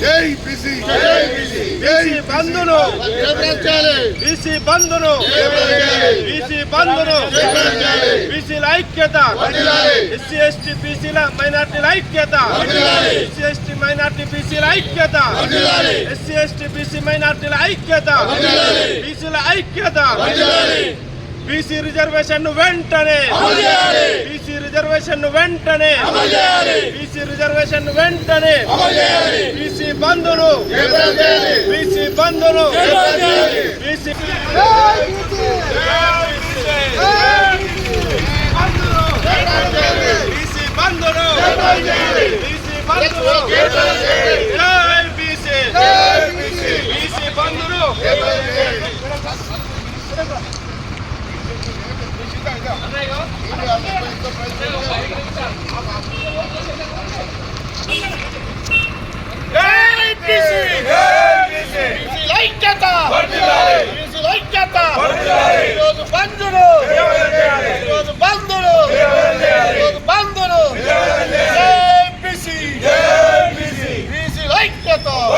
జై BC BC. బంధును. BC బంధును. బీసీ బంధును. బీసీల ఐక్యత. ఎస్సీ ఎస్టీ బీసీల మైనార్టీల ఐక్యత. ఎస్సీ ఎస్టీ మైనార్టీ బీసీల ఐక్యత. ఎస్సీ ఎస్టీ బీసీ మైనార్టీల ఐక్యత. బీసీల ఐక్యత. బీసీ రిజర్వేషన్ వెంటనే బీసీ రిజర్వేషన్ వెంటనే బీసీ రిజర్వేషన్ వెంటనే బీసీ బంధును బీసీ బీసీ బీసీ బంధును బీసీ బంధును జై బీసీ బీసీ బంధును జై బీసీ బీసీ ఐక్యత బీసీ ఐక్యత ఈరోజు బంధును ఈరోజు బంధును ఈరోజు బంధును జై బీసీ బీసీ ఐక్యత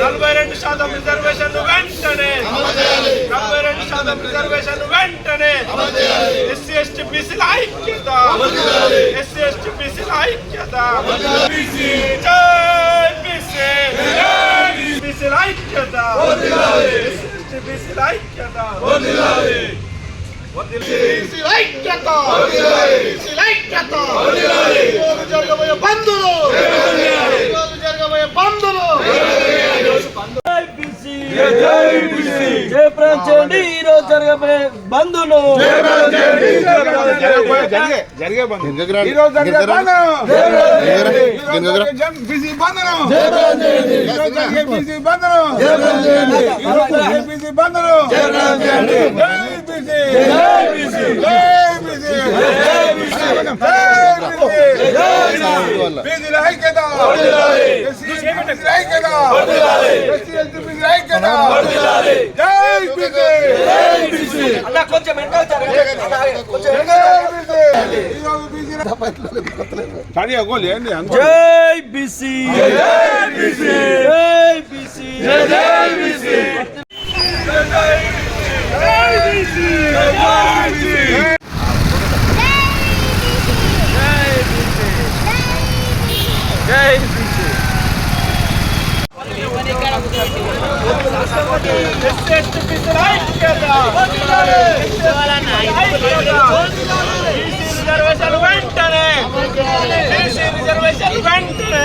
నలభై రెండు శాతం రిజర్వేషన్ వెంటనే నలభై రెండు శాతం రిజర్వేషన్ వెంటనే ఎస్సీ ఎస్టీ బీసీల ఐక్యత ఎస్సీ ఎస్టీ బీసీల ఐక్యత. బీసీల ఐక్యత. ఎస్సీ ఎస్టీ బీసీల ఐక్యత. బంధులు జరగబోయే బంధులు జయప్రదం చేయండి ఈ రోజు జరగబోయే బంధును జరిగే బంధు ఈ రోజు జరిగే బంధను బీసీ బంధను ఈ రోజు జరిగే బీసీ బంధను ఈ రోజు జరిగే బీసీ బంధను అన్న, కొంచెం జై బీసీ. జై బీసీ. జై బీసీ. జై బీసీ జై బీసీ ఎస్సీ ఎస్టీ బీసీల ఐక్యత బీసీ రిజర్వేషన్ వెంటనే బీసీ రిజర్వేషన్ వెంటనే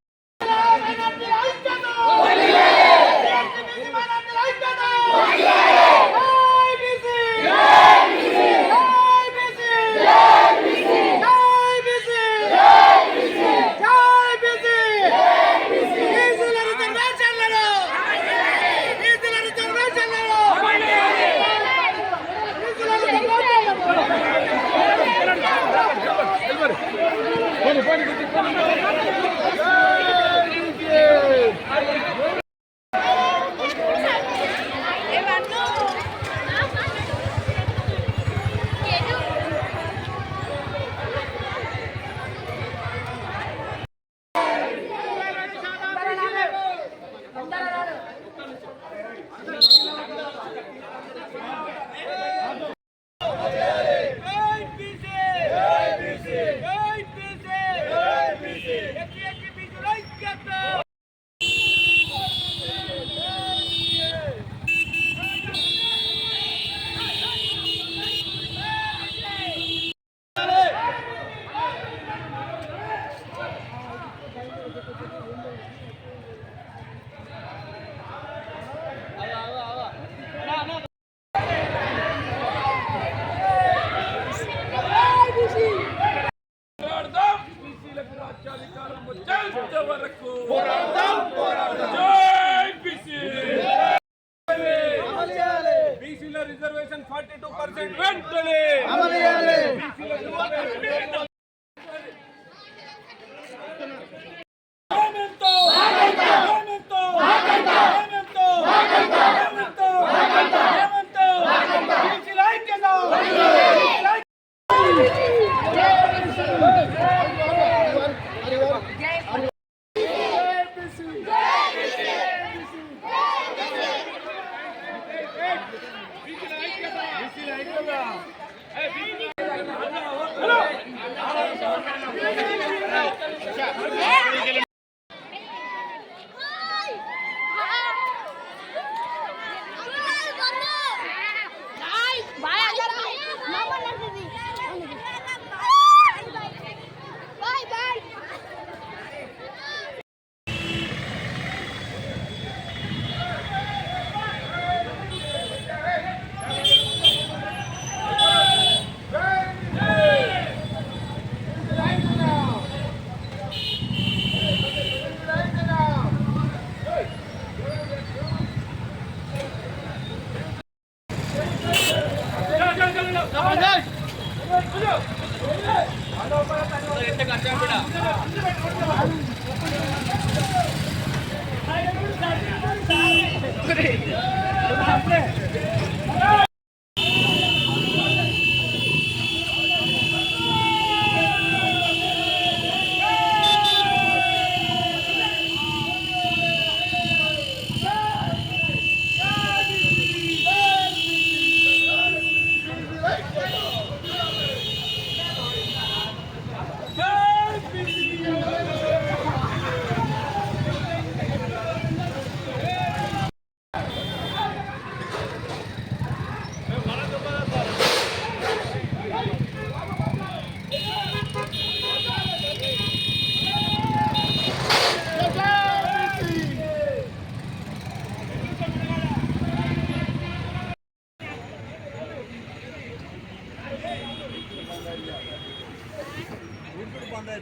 ఉన్నాయి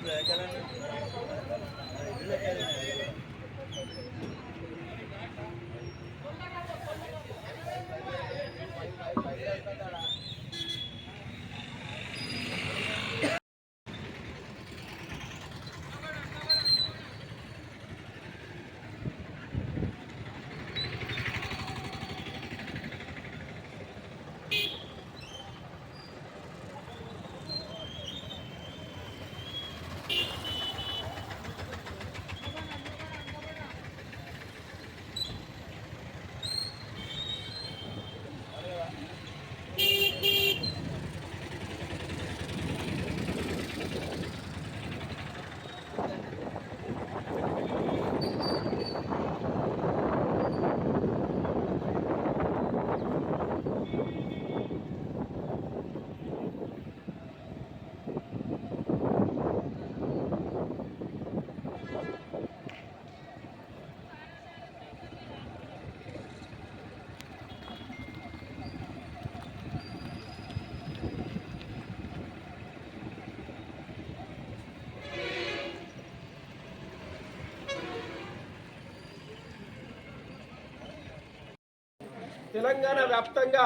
తెలంగాణ వ్యాప్తంగా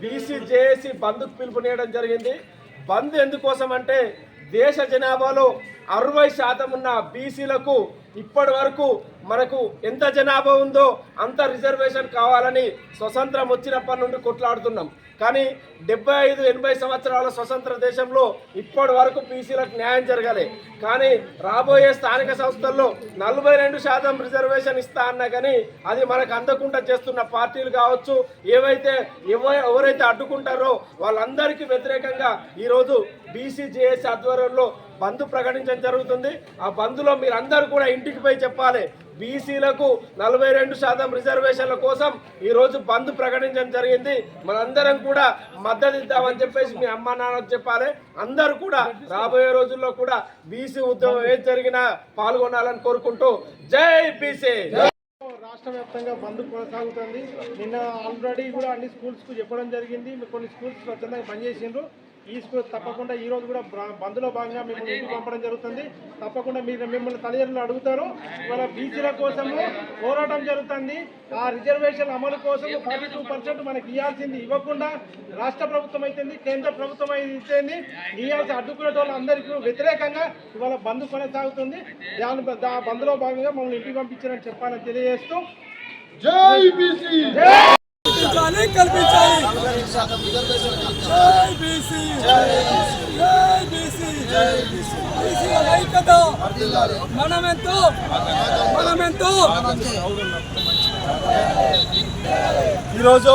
బీసీ జేఏసీ బంద్కు పిలుపునేయడం జరిగింది. బంద్ ఎందుకోసం అంటే దేశ జనాభాలో అరవై శాతం ఉన్న బీసీలకు ఇప్పటి వరకు మనకు ఎంత జనాభా ఉందో అంత రిజర్వేషన్ కావాలని స్వతంత్రం వచ్చినప్పటి నుండి కొట్లాడుతున్నాం. కానీ డెబ్బై ఐదు ఎనభై సంవత్సరాల స్వతంత్ర దేశంలో ఇప్పటి వరకు బీసీలకు న్యాయం జరగాలి. కానీ రాబోయే స్థానిక సంస్థల్లో నలభై రెండు శాతం రిజర్వేషన్ ఇస్తా అన్నా కానీ అది మనకు అందకుండా చేస్తున్న పార్టీలు కావచ్చు ఏవైతే ఎవ- ఎవరైతే అడ్డుకుంటారో వాళ్ళందరికీ వ్యతిరేకంగా ఈరోజు బీసీ జేఏసీ ఆధ్వర్యంలో బంద్ ప్రకటించడం జరుగుతుంది. ఆ బంద్లో మీరందరూ కూడా ఇంటికి పోయి చెప్పాలి. బీసీలకు నలభై రెండు శాతం రిజర్వేషన్ల కోసం ఈరోజు బంద్ ప్రకటించడం జరిగింది. మనందరం కూడా మద్దతు ఇద్దామని చెప్పేసి మీ అమ్మ నాన్నకు చెప్పాలి. అందరూ కూడా రాబోయే రోజుల్లో కూడా బీసీ ఉద్యమం ఏది జరిగినా పాల్గొనాలని కోరుకుంటూ జై బీసీ! రాష్ట్ర వ్యాప్తంగా బంద్ కొనసాగుతుంది. నిన్న ఆల్రెడీ కూడా అన్ని స్కూల్స్కు చెప్పడం జరిగింది. కొన్ని స్కూల్స్ స్వచ్ఛందంగా పనిచేసిండ్రు స్కూల్ తప్పకుండా ఈ రోజు కూడా బంద్లో భాగంగా మిమ్మల్ని ఇంటికి పంపడం జరుగుతుంది. తప్పకుండా మీరు మిమ్మల్ని తల్లిదండ్రులు అడుగుతారు. ఇవాళ బీసీల కోసము పోరాటం జరుగుతుంది. ఆ రిజర్వేషన్ అమలు కోసం ఫార్టీ టూ పర్సెంట్ మనకి ఇవ్వాల్సింది ఇవ్వకుండా రాష్ట్ర ప్రభుత్వం అయితేంది కేంద్ర ప్రభుత్వం అయితేంది ఇవ్వాల్సి అడ్డుకునే వాళ్ళందరికీ వ్యతిరేకంగా ఇవాళ బంద్ కొనసాగుతుంది. దాని దా బంద్లో భాగంగా మమ్మల్ని ఇంటికి పంపించారని చెప్పాలని తెలియజేస్తూ కల్పించాలి కల్పించాలి. జై బీసీ. జై బీసీ. బీసీల ఐక్యత. మనమెంతో మనమెంతో. ఈరోజు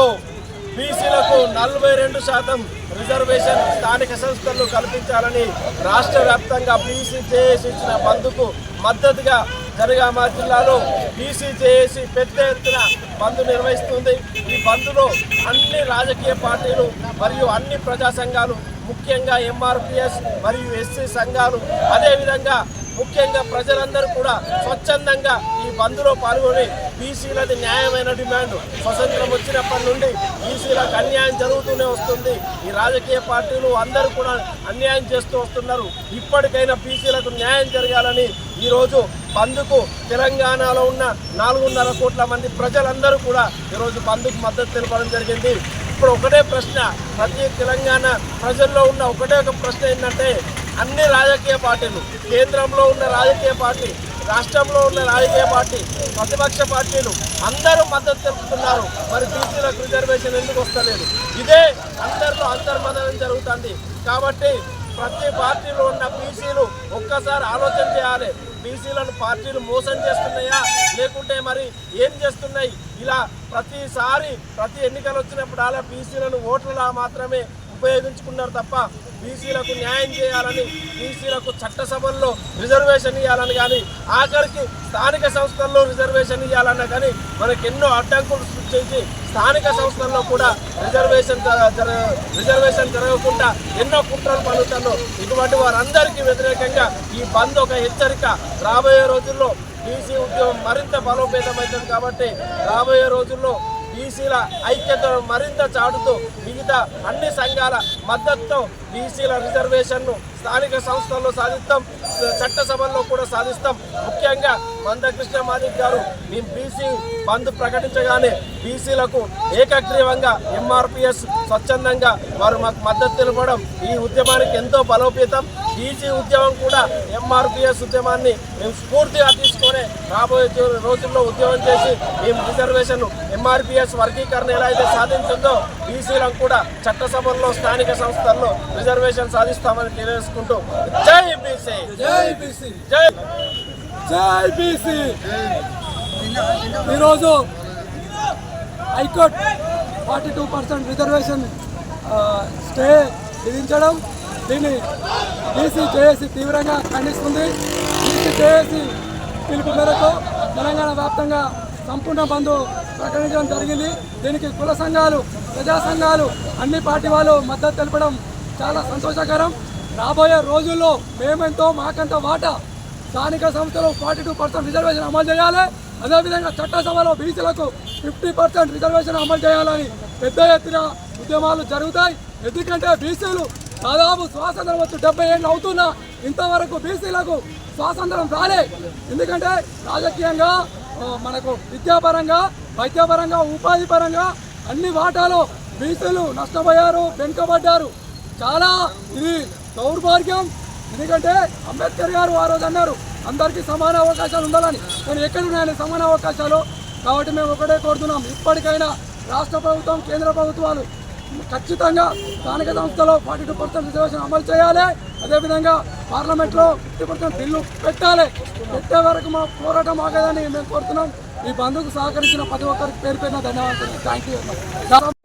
బీసీలకు నలభై రెండు శాతం రిజర్వేషన్ స్థానిక సంస్థలు కల్పించాలని రాష్ట్ర వ్యాప్తంగా బీసీ చేసి ఇచ్చిన బంద్కు మద్దతుగా జనగామ జిల్లాలో బీసీ జేఏసీ పెద్ద ఎత్తున బంద్ నిర్వహిస్తుంది. ఈ బంద్లో అన్ని రాజకీయ పార్టీలు మరియు అన్ని ప్రజా సంఘాలు ముఖ్యంగా ఎంఆర్పిఎస్ మరియు ఎస్సీ సంఘాలు అదేవిధంగా ముఖ్యంగా ప్రజలందరూ కూడా స్వచ్ఛందంగా ఈ బంద్లో పాల్గొని బీసీలది న్యాయమైన డిమాండ్ స్వతంత్రం వచ్చినప్పటి నుండి బీసీలకు అన్యాయం జరుగుతూనే వస్తుంది. ఈ రాజకీయ పార్టీలు అందరూ కూడా అన్యాయం చేస్తూ వస్తున్నారు. ఇప్పటికైనా బీసీలకు న్యాయం జరగాలని ఈరోజు బంద్కు తెలంగాణలో ఉన్న నాలుగున్నర కోట్ల మంది ప్రజలందరూ కూడా ఈరోజు బంద్కు మద్దతు తెలపడం జరిగింది. ఇప్పుడు ఒకటే ప్రశ్న. ప్రతి తెలంగాణ ప్రజల్లో ఉన్న ఒకటే ఒక ప్రశ్న ఏంటంటే అన్ని రాజకీయ పార్టీలు కేంద్రంలో ఉన్న రాజకీయ పార్టీ రాష్ట్రంలో ఉన్న రాజకీయ పార్టీ ప్రతిపక్ష పార్టీలు అందరూ మద్దతు తెలుపుతున్నారు. మరి బీసీలకు రిజర్వేషన్ ఎందుకు వస్తలేదు? ఇదే అందరిలో అంతర్మదనం జరుగుతుంది. కాబట్టి ప్రతి పార్టీలో ఉన్న బీసీలు ఒక్కసారి ఆలోచన చేయాలి. బీసీలను పార్టీలు మోసం చేస్తున్నాయా? లేకుంటే మరి ఏం చేస్తున్నాయి? ఇలా ప్రతిసారి ప్రతి ఎన్నికలు వచ్చినప్పుడు అలా బీసీలను ఓట్లలా మాత్రమే ఉపయోగించుకున్నారు తప్ప బీసీలకు న్యాయం చేయాలని బీసీలకు చట్టసభల్లో రిజర్వేషన్ ఇవ్వాలని కానీ ఆఖరికి స్థానిక సంస్థల్లో రిజర్వేషన్ ఇవ్వాలన్నా కానీ మనకి ఎన్నో అడ్డంకులు సృష్టించి స్థానిక సంస్థల్లో కూడా రిజర్వేషన్ రిజర్వేషన్ జరగకుండా ఎన్నో కుట్రలు పలుకుతారు ఇటువంటి వారందరికీ వ్యతిరేకంగా ఈ బంద్ ఒక హెచ్చరిక. రాబోయే రోజుల్లో బీసీ ఉద్యమం మరింత బలోపేతమవుతుంది కాబట్టి రాబోయే రోజుల్లో బీసీల ఐక్యతను మరింత చాటుతూ మిగతా అన్ని సంఘాల మద్దతుతో బీసీల రిజర్వేషన్ను స్థానిక సంస్థల్లో సాధిస్తాం చట్టసభల్లో కూడా సాధిస్తాం. ముఖ్యంగా మందకృష్ణ మాదిక్ గారు మేము బీసీ బంద్ ప్రకటించగానే బీసీలకు ఏకగ్రీవంగా ఎంఆర్పిఎస్ స్వచ్ఛందంగా వారు మాకు మద్దతు తెలపడం ఈ ఉద్యమానికి ఎంతో బలోపేతం. బీసీ ఉద్యమం కూడా ఎంఆర్పిఎస్ ఉద్యమాన్ని మేము స్ఫూర్తిగా తీసుకొని రాబోయే రోజుల్లో ఉద్యమం చేసి మేము రిజర్వేషన్ ఎంఆర్పిఎస్ వర్గీకరణ ఎలా అయితే సాధించిందో బీసీలకు కూడా చట్టసభల్లో స్థానిక సంస్థల్లో రిజర్వేషన్ సాధిస్తామని తెలియజేసుకుంటూ జై బీసీ! జై బీసీ! జై జై బీసీ! ఈరోజు high court forty two percent reservation stay విధించడం దీన్ని బీసీ జేఏసీ తీవ్రంగా ఖండిస్తుంది. బీసీ జేఏసీ పిలుపు మేరకు తెలంగాణ వ్యాప్తంగా సంపూర్ణ బంధు ప్రకటించడం జరిగింది. దీనికి కుల సంఘాలు ప్రజా సంఘాలు అన్ని పార్టీ వాళ్ళు మద్దతు తెలపడం చాలా సంతోషకరం. రాబోయే రోజుల్లో మేమెంతో మాకంత వాటా స్థానిక సంస్థలో ఫార్టీ టూ పర్సెంట్ రిజర్వేషన్ అమలు చేయాలి. అదేవిధంగా చట్టసభలో బీసీలకు ఫిఫ్టీ పర్సెంట్ రిజర్వేషన్ అమలు చేయాలని పెద్ద ఎత్తున ఉద్యమాలు జరుగుతాయి. ఎందుకంటే బీసీలు దాదాపు స్వాతంత్రం వచ్చి డెబ్బై ఏళ్ళు అవుతున్నా ఇంతవరకు బీసీలకు స్వాతంత్రం రాలే. ఎందుకంటే రాజకీయంగా మనకు విద్యాపరంగా వైద్యపరంగా ఉపాధి పరంగా అన్ని వాటాలో బీసీలు నష్టపోయారు వెనుకబడ్డారు. చాలా ఇది దౌర్భాగ్యం. ఎందుకంటే అంబేద్కర్ గారు ఆ రోజు అన్నారు అందరికీ సమాన అవకాశాలు ఉండాలని. కానీ ఎక్కడ ఉన్నాయని సమాన అవకాశాలు కాబట్టి మేము ఒకటే కోరుతున్నాం. ఇప్పటికైనా రాష్ట్ర ప్రభుత్వం కేంద్ర ప్రభుత్వాలు ఖచ్చితంగా స్థానిక సంస్థలో ఫార్టీ టూ పర్సెంట్ రిజర్వేషన్ అమలు చేయాలి. అదేవిధంగా పార్లమెంట్లో ఫిఫ్టీ పర్సెంట్ బిల్లు పెట్టాలి. పెట్టే వరకు మా పోరాటం ఆగదని మేము కోరుతున్నాం. ఈ బంధుకు సహకరించిన ప్రతి ఒక్కరికి పేరు పేరున ధన్యవాదాలు. Thank you.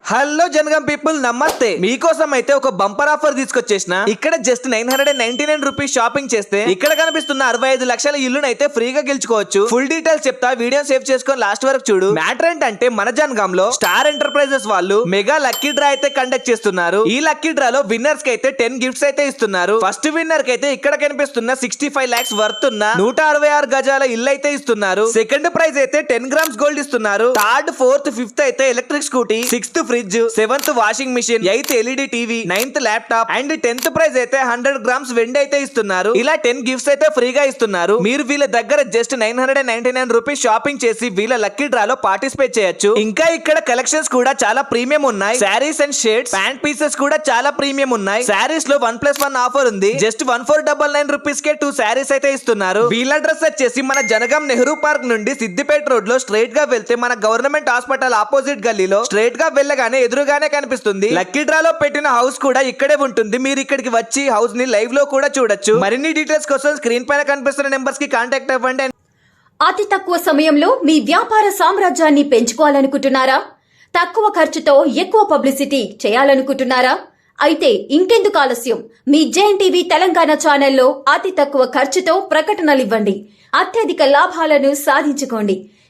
Hello Jangaon people నమస్తే. మీకోసం అయితే ఒక బంపర్ ఆఫర్ తీసుకొచ్చేసిన. ఇక్కడ just nine hundred and ninety nine rupees shopping చేస్తే ఇక్కడ కనిపిస్తున్న అరవై ఐదు లక్షల ఇల్లును అయితే ఫ్రీగా గెలుచుకోవచ్చు. ఫుల్ డీటెయిల్స్ చెప్తా వీడియో సేవ్ చేసుకొని లాస్ట్ వరకు చూడు. మ్యాటర్ ఏంటంటే మన జనగం లో స్టార్ ఎంటర్ప్రైజెస్ వాళ్ళు మెగా లక్కీ డ్రా అయితే కండక్ట్ చేస్తున్నారు. ఈ లక్కీ డ్రా లో విన్నర్స్కి అయితే టెన్ గిఫ్ట్స్ అయితే ఇస్తున్నారు. ఫస్ట్ విన్నర్కి అయితే ఇక్కడ కనిపిస్తున్న సిక్స్టీ ఫైవ్ లాక్స్ వర్త్ ఉన్న నూట అరవై ఆరు గజాల ఇల్లు అయితే ఇస్తున్నారు. సెకండ్ ప్రైజ్ అయితే టెన్ గ్రామ్స్ గోల్డ్ ఇస్తున్నారు. థర్డ్ ఫోర్త్ ఫిఫ్త్ అయితే electric scooty sixth fridge seventh washing machine eighth LED TV ninth laptop and tenth prize అయితే హండ్రెడ్ గ్రామ్స్ వెండి అయితే ఇస్తున్నారు. ఇలా టెన్ గిఫ్ట్స్ అయితే ఫ్రీగా ఇస్తున్నారు. మీరు వీళ్ళ దగ్గర just nine hundred ninety nine rupees shopping చేసి వీళ్ళ లక్కీ డ్రాలో పార్టిసిపేట్ చేయొచ్చు. ఇంకా ఇక్కడ కలెక్షన్స్ కూడా చాలా ప్రీమియం ఉన్నాయి. Saris and shades pant pieces కూడా చాలా ప్రీమియం ఉన్నాయి. శారీస్లో వన్ ప్లస్ వన్ ఆఫర్ ఉంది. Just one four double nine rupees కే టూ శారీస్ అయితే ఇస్తున్నారు. వీళ్ళ అడ్రస్ వచ్చేసి మన జనగాం నెహ్రూ పార్క్ నుండి సిద్దిపేట రోడ్లో స్ట్రైట్గా వెళ్తే మన గవర్నమెంట్ హాస్పిటల్ ఆపోజిట్ గల్లీలో స్ట్రైట్గా వెళ్ళగానే ఎదురుగానే కనిపిస్తుంది. లక్కీ డ్రాలో పెట్టిన హౌస్ కూడా ఇక్కడే ఉంటుంది. మీరు ఇక్కడికి వచ్చి హౌస్ని లైవ్లో కూడా చూడొచ్చు. మరిన్ని డీటెయిల్స్ కోసం స్క్రీన్ పైన కనిపిస్తున్న నెంబర్స్కి కాంటాక్ట్ అవ్వండి అతి తక్కువ సమయంలో మీ వ్యాపార సామ్రాజ్యాన్ని పెంచుకోవాలనుకుంటున్నారా? తక్కువ ఖర్చుతో ఎక్కువ పబ్లిసిటీ చేయాలనుకుంటున్నారా? అయితే ఇంకెందుకు ఆలస్యం? మీ జేఎన్ టీవీ తెలంగాణ ఛానల్లో అతి తక్కువ ఖర్చుతో ప్రకటనలివ్వండి అత్యధిక లాభాలను సాధించుకోండి.